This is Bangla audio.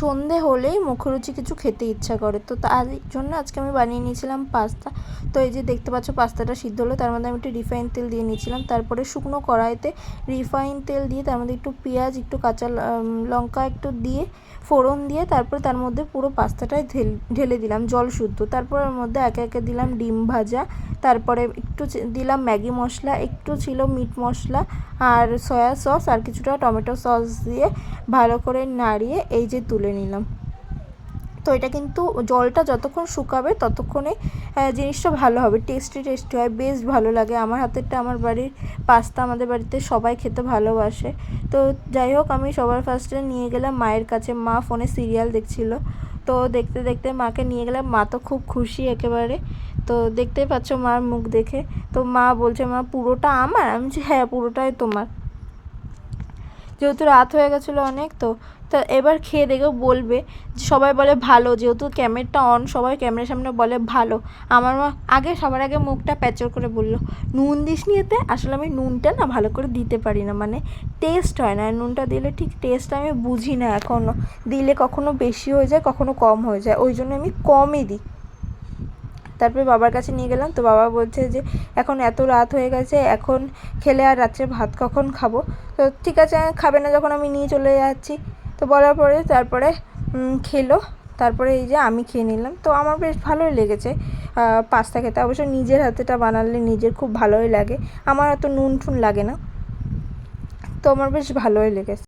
সন্ধে হলেই মুখরুচি কিছু খেতে ইচ্ছা করে। তো তার জন্য আজকে আমি বানিয়ে নিয়েছিলাম পাস্তা। তো এই যে দেখতে পাচ্ছ পাস্তাটা সিদ্ধ হলো, তার মধ্যে আমি একটু রিফাইন তেল দিয়ে নিয়েছিলাম। তারপরে শুকনো কড়াইতে রিফাইন তেল দিয়ে তার মধ্যে একটু পেঁয়াজ, একটু কাঁচা লঙ্কা একটু দিয়ে ফোড়ন দিয়ে তারপরে তার মধ্যে পুরো পাস্তাটাই ঢেলে দিলাম জল শুদ্ধ। তারপর ওর মধ্যে একে একে দিলাম ডিম ভাজা তারপরে একটু দিলাম ম্যাগি মশলা, একটু ছিল মিট মশলা আর সয়া সস আর কিছুটা টমেটো সস দিয়ে ভালো করে নাড়িয়ে এই যে তুলে নিলাম। তো এটা কিন্তু জলটা যতক্ষণ শুকাবে ততক্ষণে জিনিসটা ভালো হবে টেস্টি টেস্টি হয়, বেশ ভালো লাগে। আমার হাতেরটা আমার বাড়ির পাস্তা আমাদের বাড়িতে সবাই খেতে ভালোবাসে। তো যাই হোক, আমি সবার ফার্স্টে নিয়ে গেলাম মায়ের কাছে। মা ফোনে সিরিয়াল দেখছিল। তো দেখতে দেখতে মাকে নিয়ে গেলাম। মা তো খুব খুশি একেবারে। তো দেখতেই পাচ্ছ মার মুখ দেখে। তো মা বলছে, মা, পুরোটা আমার? আমি বলছি হ্যাঁ পুরোটাই তোমার। যেহেতু রাত হয়ে গেছিল অনেক, তো, তা এবার খেয়ে দেখেও বলবে। যে সবাই বলে, ভালো, যেহেতু ক্যামেরাটা অন সবাই ক্যামেরার সামনে বলে, ভালো। আমার মা আগে, সবার আগে মুখটা প্যাচর করে বলল, নুন দিস নি এতে? আসলে আমি নুনটা না ভালো করে দিতে পারি না মানে টেস্ট হয় না। নুনটা দিলে ঠিক টেস্ট আমি বুঝি না এখনও দিলে কখনো বেশি হয়ে যায়, কখনো কম হয়ে যায়, ওই জন্য আমি কমই দিই। তারপরে বাবার কাছে নিয়ে গেলাম। তো বাবা বলছে যে, এখন এত রাত হয়ে গেছে, এখন খেলে আর রাত্রে ভাত কখন খাব? তো ঠিক আছে, খাবে না যখন আমি নিয়ে চলে যাচ্ছি। তো বলার পরে তারপরে খেলো। তারপরে এই যে আমি খেয়ে নিলাম। তো আমার বেশ ভালোই লেগেছে। পাস্তা খেতে। অবশ্য নিজের হাতেটা বানালে নিজের খুব ভালোই লাগে। আমার অত নুন ঠুন লাগে না। তো আমার বেশ ভালোই লেগেছে।